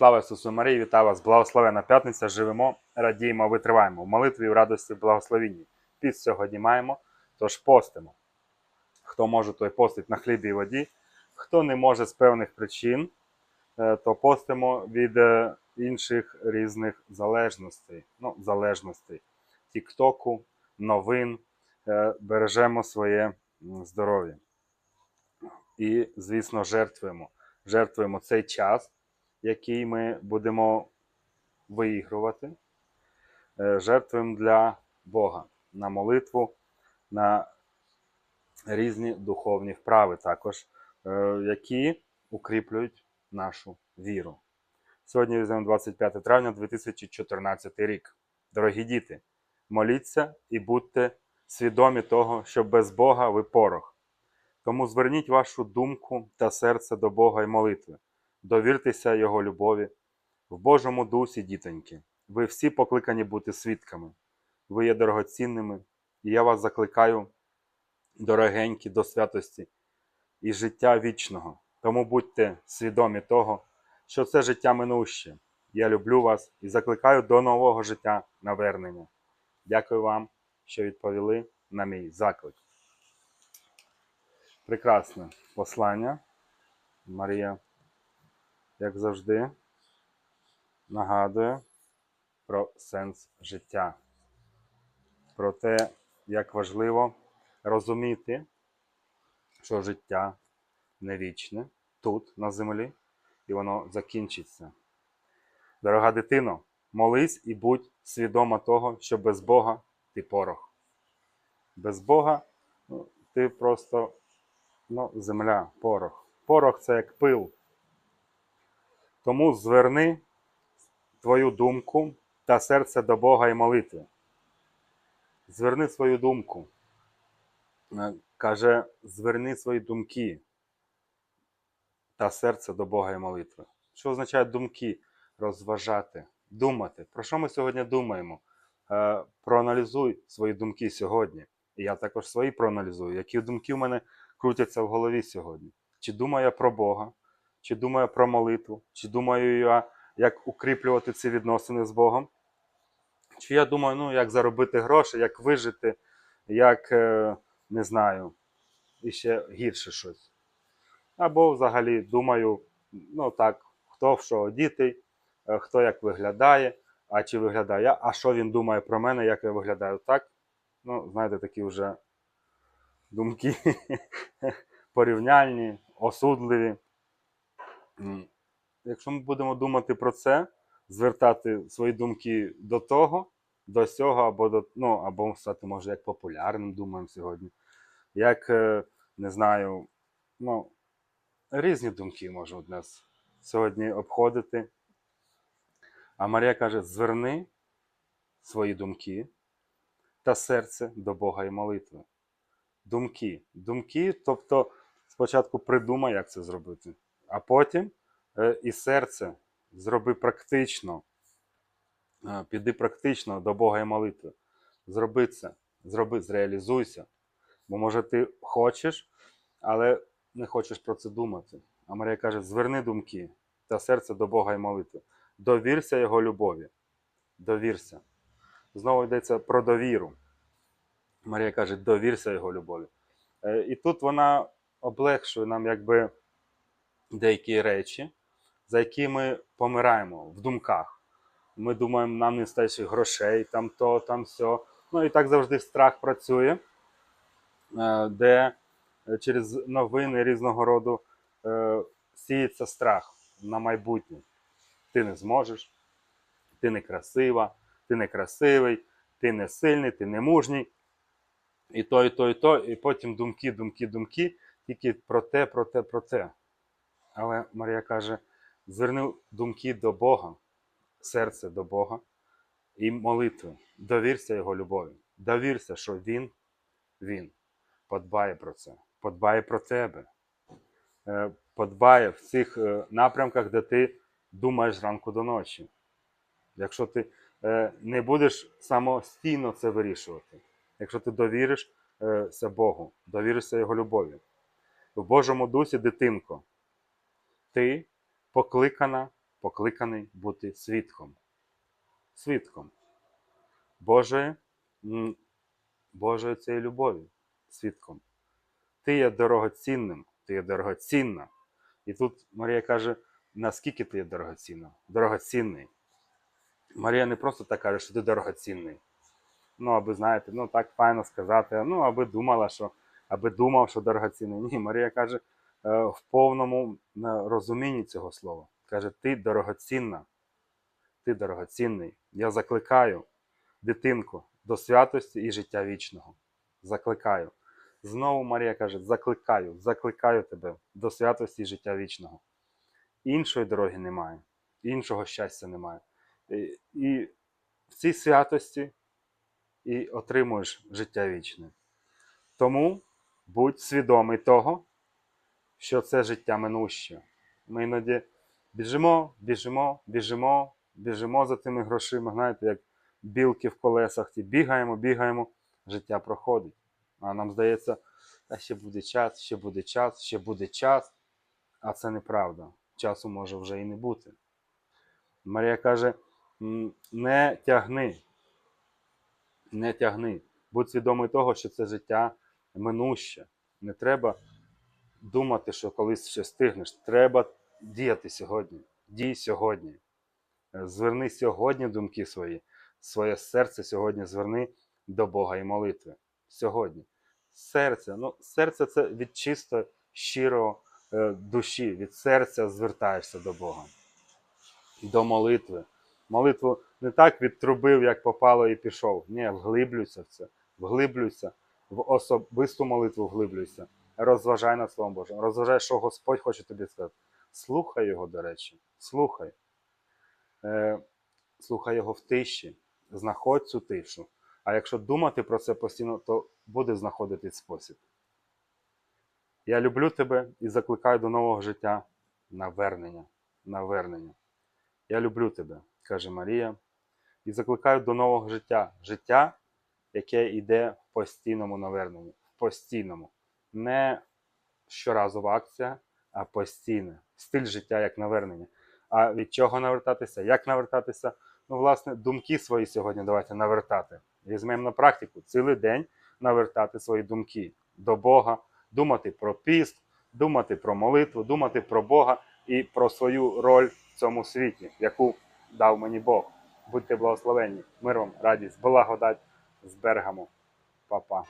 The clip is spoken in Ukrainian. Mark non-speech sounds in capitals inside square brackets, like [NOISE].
Слава Ісусу Марії, вітаю вас! Благословена п'ятниця! Живемо, радіємо, витриваємо в молитві, в радості, в благословінні. Піст сьогодні маємо, тож постимо. Хто може, той постить на хлібі і воді. Хто не може з певних причин, е, то постимо від е, інших різних залежностей. Ну, залежностей. Тіктоку, новин. Е, Бережемо своє здоров'я. І, звісно, жертвуємо. Жертвуємо цей час, який ми будемо виігрувати. Е, Жертвуємо для Бога на молитву, на різні духовні вправи також, е, які укріплюють нашу віру. Сьогодні візьмемо 25 травня 2014 рік. Дорогі діти, моліться і будьте свідомі того, що без Бога ви порох. Тому зверніть вашу думку та серце до Бога і молитви. Довіртеся Його любові. В Божому дусі, дітоньки, ви всі покликані бути свідками. Ви є дорогоцінними, і я вас закликаю, дорогенькі, до святості і життя вічного. Тому будьте свідомі того, що це життя минуще. Я люблю вас і закликаю до нового життя навернення. Дякую вам, що відповіли на мій заклик. Прекрасне послання. Марія, як завжди, нагадує про сенс життя, про те, як важливо розуміти, що життя не вічне тут, на землі, і воно закінчиться. Дорога дитино, молись і будь свідома того, що без Бога ти порох. Без Бога ну, ти просто ну, земля, порох. Порох це як пил. Тому зверни твою думку та серце до Бога і молитви. Зверни свою думку. Е, Каже, зверни свої думки та серце до Бога і молитви. Що означає думки? Розважати, думати. Про що ми сьогодні думаємо? Е, Проаналізуй свої думки сьогодні. І я також свої проаналізую, які думки в мене крутяться в голові сьогодні. Чи думаю я про Бога, чи думаю про молитву, чи думаю я, як укріплювати ці відносини з Богом. Чи я думаю, ну, як заробити гроші, як вижити, як, е, не знаю, і ще гірше щось. Або взагалі думаю, ну так, хто в що одітий, е, хто як виглядає, а чи виглядаю я, а що він думає про мене, як я виглядаю так. Ну, знаєте, такі вже думки [LAUGHS] порівняльні, осудливі. Якщо ми будемо думати про це, звертати свої думки до того, до сього, або до, ну, або стати, може, як популярним думаємо сьогодні, як, е, не знаю, ну, різні думки можуть нас сьогодні обходити. А Марія каже: зверни свої думки та серце до Бога і молитви. Думки. Думки, тобто спочатку придумай, як це зробити, а потім е, і серце зроби практично. Е, Піди практично до Бога і молитви. Зроби це, зроби, зреалізуйся. Бо може ти хочеш, але не хочеш про це думати. А Марія каже: зверни думки та серце до Бога і молитви. Довірся Його любові. Довірся. Знову йдеться про довіру. Марія каже, довірся Його любові. Е, І тут вона облегшує нам якби деякі речі, за які ми помираємо в думках. Ми думаємо, нам не стачить грошей, там то, там сьо. Ну і так завжди страх працює, е, де е, через новини різного роду е, сіється страх на майбутнє. Ти не зможеш, ти не красива, ти не красивий, ти не сильний, ти не мужній. І то, і то, і то, і потім думки, думки, думки, тільки про те, про те, про те. Але Марія каже: зверни думки до Бога, серце до Бога і молитви. Довірся Його любові. Довірся, що Він, Він подбає про це, подбає про тебе, Е, подбає в цих е, напрямках, де ти думаєш зранку до ночі. Якщо ти е, не будеш самостійно це вирішувати, якщо ти довіришся Богу, довіришся Його любові. В Божому дусі, дитинко, ти покликана покликаний бути свідком. Свідком Божої, Божої цієї любові, свідком. Ти є дорогоцінним, ти є дорогоцінна. І тут Марія каже, наскільки ти є дорогоцінна? Дорогоцінний. Марія не просто так каже, що ти дорогоцінний. Ну, аби знаєте, ну так файно сказати, ну, аби думала, що, аби думав, що дорогоцінний. Ні, Марія каже в повному е, розумінні цього слова. Каже, ти дорогоцінна, ти дорогоцінний. Я закликаю дитинку до святості і життя вічного. Закликаю. Знову Марія каже: закликаю, закликаю тебе до святості і життя вічного. Іншої дороги немає, іншого щастя немає. І- І в цій святості і отримуєш життя вічне. Тому будь свідомий того, що це життя минуще. Ми іноді біжимо, біжимо, біжимо, біжимо за тими грошима, знаєте, як білки в колесах, ті бігаємо, бігаємо, життя проходить. А нам здається, а ще буде час, ще буде час, ще буде час. А це неправда. Часу може вже і не бути. Марія каже: не тягни, не тягни. Будь свідомий того, що це життя минуще. Не треба думати, що колись ще стигнеш. Треба діяти сьогодні. Дій сьогодні. Е, Зверни сьогодні думки свої, своє серце сьогодні зверни до Бога і молитви. Сьогодні. Серце. Ну, серце це від чисто щирого е, душі, від серця звертаєшся до Бога. До молитви. Молитву не так відтрубив, як попало і пішов. Ні, вглиблюйся в це, вглиблюйся, в особисту молитву вглиблюйся. Розважай над Словом Божим. Розважай, що Господь хоче тобі сказати. Слухай його, до речі, слухай. Е, слухай його в тиші, знаходь цю тишу. А якщо думати про це постійно, то буде знаходити спосіб. Я люблю тебе і закликаю до нового життя навернення. Навернення. Я люблю тебе, каже Марія, і закликаю до нового життя. Життя, яке йде в постійному наверненні. В постійному. Не щоразова акція, а постійне. Стиль життя як навернення. А від чого навертатися? Як навертатися? Ну, власне, думки свої сьогодні давайте навертати. Візьмемо на практику цілий день навертати свої думки до Бога, думати про піст, думати про молитву, думати про Бога і про свою роль в цьому світі, яку дав мені Бог. Будьте благословенні, мир вам, радість, благодать з Бергаму. Па-па.